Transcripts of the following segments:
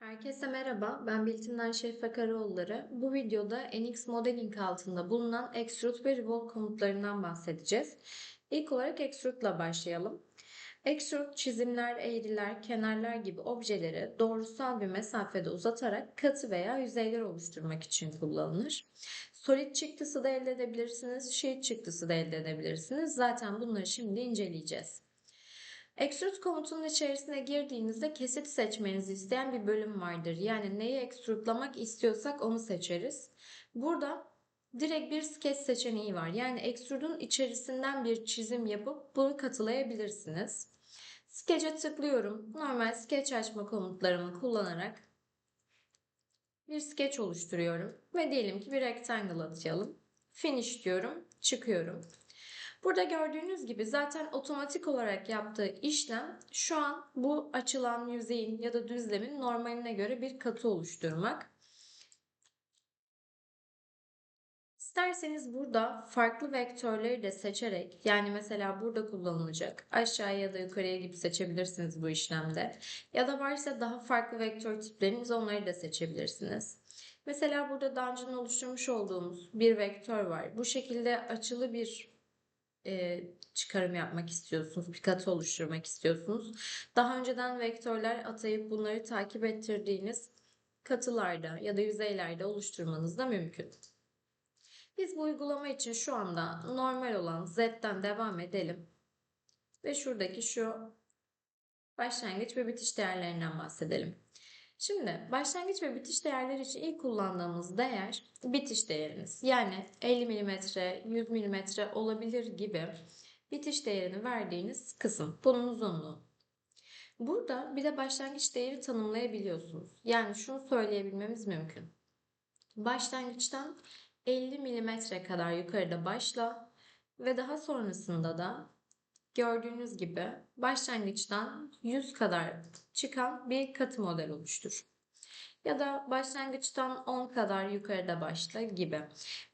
Herkese merhaba, ben Biltimden Şerife Karaoğulları. Bu videoda NX Modeling altında bulunan Extrude ve Revolve komutlarından bahsedeceğiz. İlk olarak Extrude ile başlayalım. Extrude çizimler, eğriler, kenarlar gibi objeleri doğrusal bir mesafede uzatarak katı veya yüzeyler oluşturmak için kullanılır. Solid çıktısı da elde edebilirsiniz, sheet çıktısı da elde edebilirsiniz. Zaten bunları şimdi inceleyeceğiz. Extrude komutunun içerisine girdiğinizde kesit seçmenizi isteyen bir bölüm vardır. Yani neyi extrude'lamak istiyorsak onu seçeriz. Burada direkt bir sketch seçeneği var. Yani extrude'un içerisinden bir çizim yapıp bunu katılayabilirsiniz. Sketch'e tıklıyorum. Normal sketch açma komutlarımı kullanarak bir sketch oluşturuyorum. Ve diyelim ki bir rectangle atayalım. Finish diyorum. Çıkıyorum. Burada gördüğünüz gibi zaten otomatik olarak yaptığı işlem şu an bu açılan yüzeyin ya da düzlemin normaline göre bir katı oluşturmak. İsterseniz burada farklı vektörleri de seçerek yani mesela burada kullanılacak aşağıya ya da yukarıya gibi seçebilirsiniz bu işlemde. Ya da varsa daha farklı vektör tipleriniz onları da seçebilirsiniz. Mesela burada daha oluşturmuş olduğumuz bir vektör var. Bu şekilde açılı bir e, çıkarım yapmak istiyorsunuz, bir katı oluşturmak istiyorsunuz. Daha önceden vektörler atayıp bunları takip ettirdiğiniz katılarda ya da yüzeylerde oluşturmanız da mümkün. Biz bu uygulama için şu anda normal olan Z'den devam edelim. Ve şuradaki şu başlangıç ve bitiş değerlerinden bahsedelim. Şimdi başlangıç ve bitiş değerleri için ilk kullandığımız değer bitiş değeriniz. Yani 50 mm, 100 mm olabilir gibi bitiş değerini verdiğiniz kısım. Bunun uzunluğu. Burada bir de başlangıç değeri tanımlayabiliyorsunuz. Yani şunu söyleyebilmemiz mümkün. Başlangıçtan 50 mm kadar yukarıda başla ve daha sonrasında da gördüğünüz gibi başlangıçtan 100 kadar çıkan bir katı model oluştur. Ya da başlangıçtan 10 kadar yukarıda başla gibi.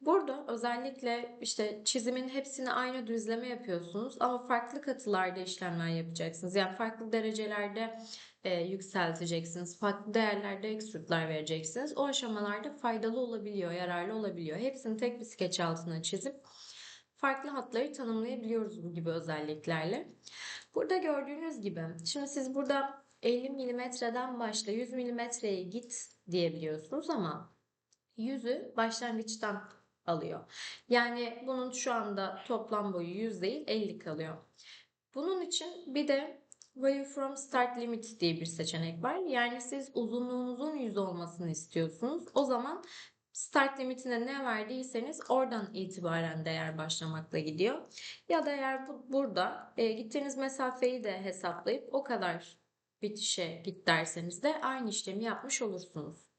Burada özellikle işte çizimin hepsini aynı düzleme yapıyorsunuz ama farklı katılarda işlemler yapacaksınız. Yani farklı derecelerde e, yükselteceksiniz. Farklı değerlerde ekstrutlar vereceksiniz. O aşamalarda faydalı olabiliyor, yararlı olabiliyor. Hepsini tek bir skeç altına çizip farklı hatları tanımlayabiliyoruz bu gibi özelliklerle. Burada gördüğünüz gibi şimdi siz burada 50 milimetreden başla 100 milimetreye git diyebiliyorsunuz ama 100'ü başlangıçtan alıyor. Yani bunun şu anda toplam boyu 100 değil 50 kalıyor. Bunun için bir de Value from Start Limit diye bir seçenek var. Yani siz uzunluğunuzun 100 olmasını istiyorsunuz. O zaman start limitine ne verdiyseniz oradan itibaren değer başlamakla gidiyor. Ya da eğer bu, burada e, gittiğiniz mesafeyi de hesaplayıp o kadar bitişe git derseniz de aynı işlemi yapmış olursunuz.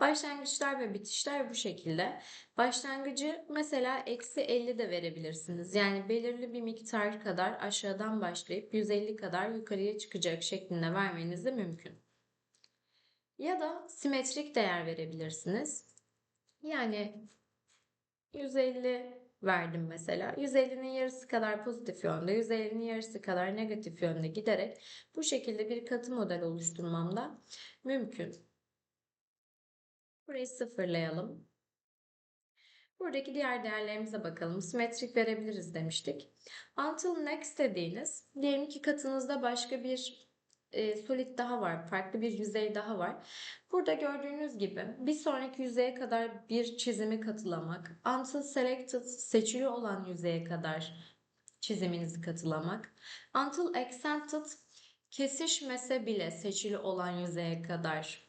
Başlangıçlar ve bitişler bu şekilde. Başlangıcı mesela eksi 50 de verebilirsiniz. Yani belirli bir miktar kadar aşağıdan başlayıp 150 kadar yukarıya çıkacak şeklinde vermeniz de mümkün. Ya da simetrik değer verebilirsiniz. Yani 150 verdim mesela. 150'nin yarısı kadar pozitif yönde, 150'nin yarısı kadar negatif yönde giderek bu şekilde bir katı model oluşturmam da mümkün. Burayı sıfırlayalım. Buradaki diğer değerlerimize bakalım. Simetrik verebiliriz demiştik. Until next dediğiniz, diyelim ki katınızda başka bir e, solid daha var. Farklı bir yüzey daha var. Burada gördüğünüz gibi bir sonraki yüzeye kadar bir çizimi katılamak. Until selected seçili olan yüzeye kadar çiziminizi katılamak. Until accented kesişmese bile seçili olan yüzeye kadar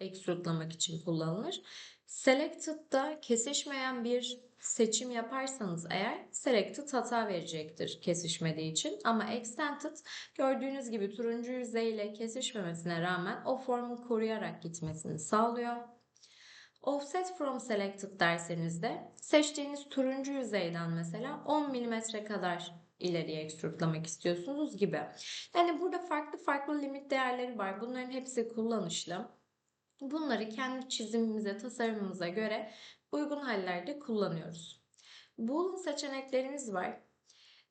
extrude'lamak için kullanılır. Selected da kesişmeyen bir seçim yaparsanız eğer selected hata verecektir kesişmediği için. Ama extended gördüğünüz gibi turuncu yüzeyle kesişmemesine rağmen o formu koruyarak gitmesini sağlıyor. Offset from selected derseniz de seçtiğiniz turuncu yüzeyden mesela 10 mm kadar ileriye ekstrutlamak istiyorsunuz gibi. Yani burada farklı farklı limit değerleri var. Bunların hepsi kullanışlı. Bunları kendi çizimimize, tasarımımıza göre uygun hallerde kullanıyoruz. Boolean seçeneklerimiz var.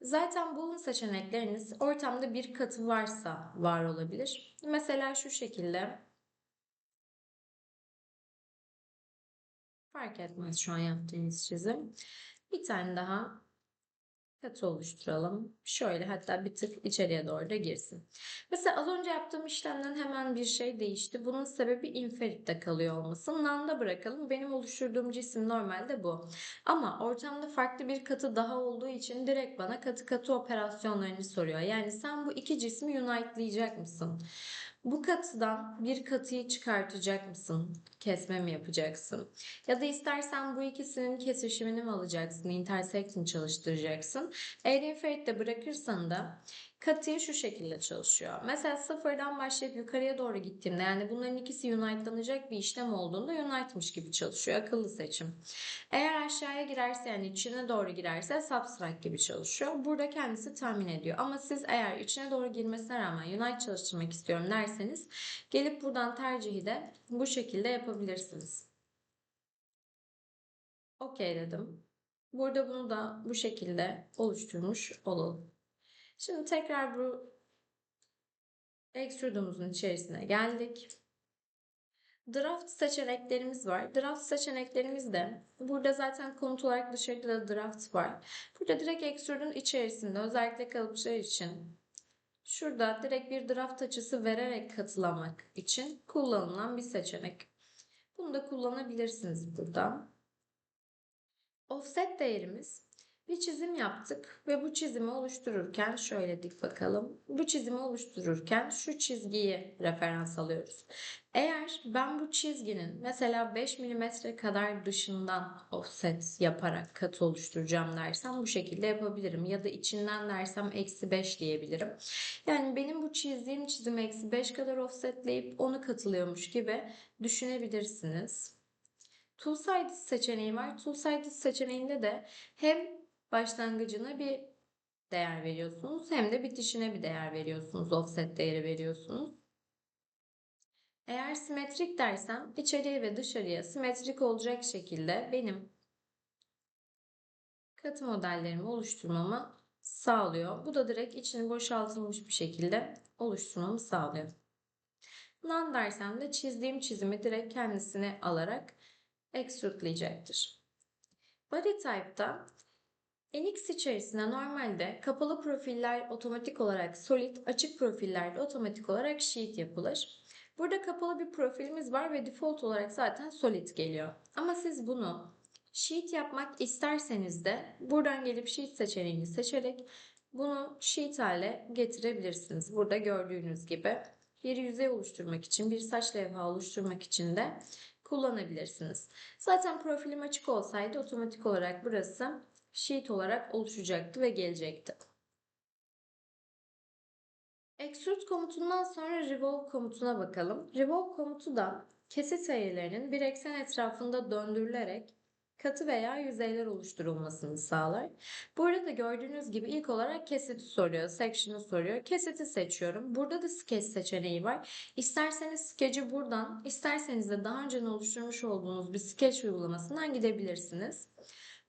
Zaten Boolean seçenekleriniz ortamda bir katı varsa var olabilir. Mesela şu şekilde. Fark etmez şu an yaptığınız çizim. Bir tane daha katı oluşturalım. Şöyle hatta bir tık içeriye doğru da girsin. Mesela az önce yaptığım işlemden hemen bir şey değişti. Bunun sebebi inferitte kalıyor olması. Nanda bırakalım. Benim oluşturduğum cisim normalde bu. Ama ortamda farklı bir katı daha olduğu için direkt bana katı katı operasyonlarını soruyor. Yani sen bu iki cismi unite'layacak mısın? Bu katıdan bir katıyı çıkartacak mısın? Kesme mi yapacaksın? Ya da istersen bu ikisinin kesişimini mi alacaksın? Intersection çalıştıracaksın. Eğer inferitte bırakırsan da katıyı şu şekilde çalışıyor. Mesela sıfırdan başlayıp yukarıya doğru gittiğimde yani bunların ikisi unite'lanacak bir işlem olduğunda unite'mış gibi çalışıyor. Akıllı seçim. Eğer aşağıya girerse yani içine doğru girerse subtract gibi çalışıyor. Burada kendisi tahmin ediyor. Ama siz eğer içine doğru girmesine rağmen unite çalıştırmak istiyorum derseniz gelip buradan tercihi de bu şekilde yapabilirsiniz. Okey dedim. Burada bunu da bu şekilde oluşturmuş olalım. Şimdi tekrar bu extrude'umuzun içerisine geldik. Draft seçeneklerimiz var. Draft seçeneklerimiz de burada zaten komut olarak dışarıda da draft var. Burada direkt extrude'un içerisinde özellikle kalıpçılar için şurada direkt bir draft açısı vererek katılamak için kullanılan bir seçenek. Bunu da kullanabilirsiniz burada. Offset değerimiz bir çizim yaptık ve bu çizimi oluştururken şöyle dik bakalım. Bu çizimi oluştururken şu çizgiyi referans alıyoruz. Eğer ben bu çizginin mesela 5 mm kadar dışından offset yaparak katı oluşturacağım dersem bu şekilde yapabilirim. Ya da içinden dersem eksi 5 diyebilirim. Yani benim bu çizdiğim çizim eksi 5 kadar offsetleyip onu katılıyormuş gibi düşünebilirsiniz. Tool Size seçeneği var. Tool Size seçeneğinde de hem başlangıcına bir değer veriyorsunuz hem de bitişine bir değer veriyorsunuz. Offset değeri veriyorsunuz. Eğer simetrik dersem içeriye ve dışarıya simetrik olacak şekilde benim katı modellerimi oluşturmamı sağlıyor. Bu da direkt içini boşaltılmış bir şekilde oluşturmamı sağlıyor. None dersem de çizdiğim çizimi direkt kendisine alarak extrude'layacaktır. Body type'da NX içerisinde normalde kapalı profiller otomatik olarak solid, açık profillerde otomatik olarak sheet yapılır. Burada kapalı bir profilimiz var ve default olarak zaten solid geliyor. Ama siz bunu sheet yapmak isterseniz de buradan gelip sheet seçeneğini seçerek bunu sheet hale getirebilirsiniz. Burada gördüğünüz gibi bir yüzey oluşturmak için, bir saç levha oluşturmak için de kullanabilirsiniz. Zaten profilim açık olsaydı otomatik olarak burası sheet olarak oluşacaktı ve gelecekti. Extrude komutundan sonra revolve komutuna bakalım. Revolve komutu da kesit sayılarının bir eksen etrafında döndürülerek katı veya yüzeyler oluşturulmasını sağlar. Burada da gördüğünüz gibi ilk olarak kesiti soruyor, section'ı soruyor. Kesiti seçiyorum. Burada da sketch seçeneği var. İsterseniz sketch'i buradan, isterseniz de daha önce oluşturmuş olduğunuz bir sketch uygulamasından gidebilirsiniz.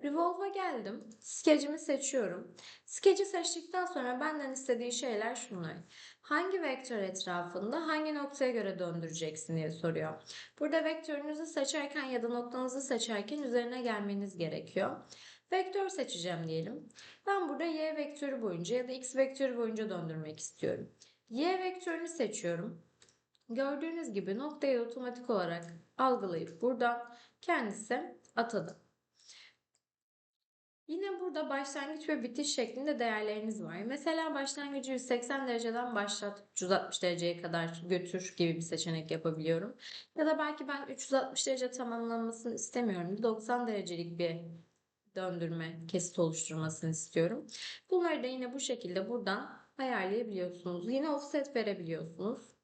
Revolve'a geldim. Sketch'imi seçiyorum. Sketch'i seçtikten sonra benden istediği şeyler şunlar. Hangi vektör etrafında hangi noktaya göre döndüreceksin diye soruyor. Burada vektörünüzü seçerken ya da noktanızı seçerken üzerine gelmeniz gerekiyor. Vektör seçeceğim diyelim. Ben burada y vektörü boyunca ya da x vektörü boyunca döndürmek istiyorum. Y vektörünü seçiyorum. Gördüğünüz gibi noktayı otomatik olarak algılayıp buradan kendisi atadı. Yine burada başlangıç ve bitiş şeklinde değerleriniz var. Mesela başlangıcı 180 dereceden başlat, 360 dereceye kadar götür gibi bir seçenek yapabiliyorum. Ya da belki ben 360 derece tamamlanmasını istemiyorum. 90 derecelik bir döndürme, kesit oluşturmasını istiyorum. Bunları da yine bu şekilde buradan ayarlayabiliyorsunuz. Yine offset verebiliyorsunuz.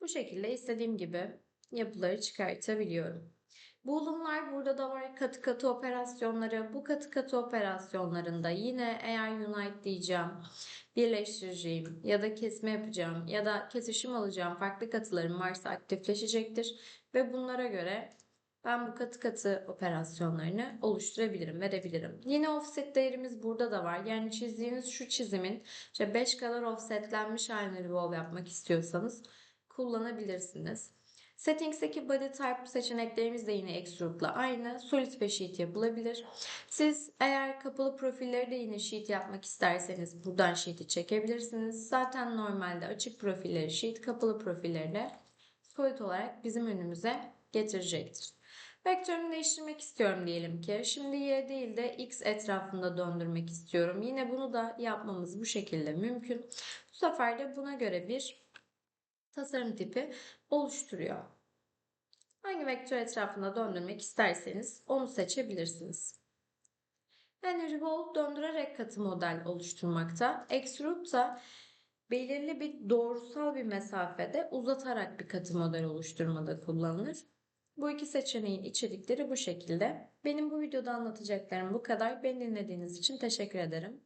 Bu şekilde istediğim gibi yapıları çıkartabiliyorum. Bulumlar burada da var katı katı operasyonları. Bu katı katı operasyonlarında yine eğer unite diyeceğim, birleştireceğim ya da kesme yapacağım ya da kesişim alacağım farklı katılarım varsa aktifleşecektir. Ve bunlara göre ben bu katı katı operasyonlarını oluşturabilirim, verebilirim. Yine offset değerimiz burada da var. Yani çizdiğiniz şu çizimin işte 5 kadar offsetlenmiş halini revolve yapmak istiyorsanız kullanabilirsiniz. Settings'teki body type seçeneklerimiz de yine Extrude'la aynı. Solid ve Sheet yapılabilir. Siz eğer kapalı profilleri de yine Sheet yapmak isterseniz buradan Sheet'i çekebilirsiniz. Zaten normalde açık profilleri Sheet, kapalı profilleri de Solid olarak bizim önümüze getirecektir. Vektörünü değiştirmek istiyorum diyelim ki. Şimdi y değil de x etrafında döndürmek istiyorum. Yine bunu da yapmamız bu şekilde mümkün. Bu sefer de buna göre bir tasarım tipi oluşturuyor. Hangi vektör etrafında döndürmek isterseniz onu seçebilirsiniz. Yani revolve döndürerek katı model oluşturmakta. Extrude da belirli bir doğrusal bir mesafede uzatarak bir katı model oluşturmada kullanılır. Bu iki seçeneğin içerikleri bu şekilde. Benim bu videoda anlatacaklarım bu kadar. Beni dinlediğiniz için teşekkür ederim.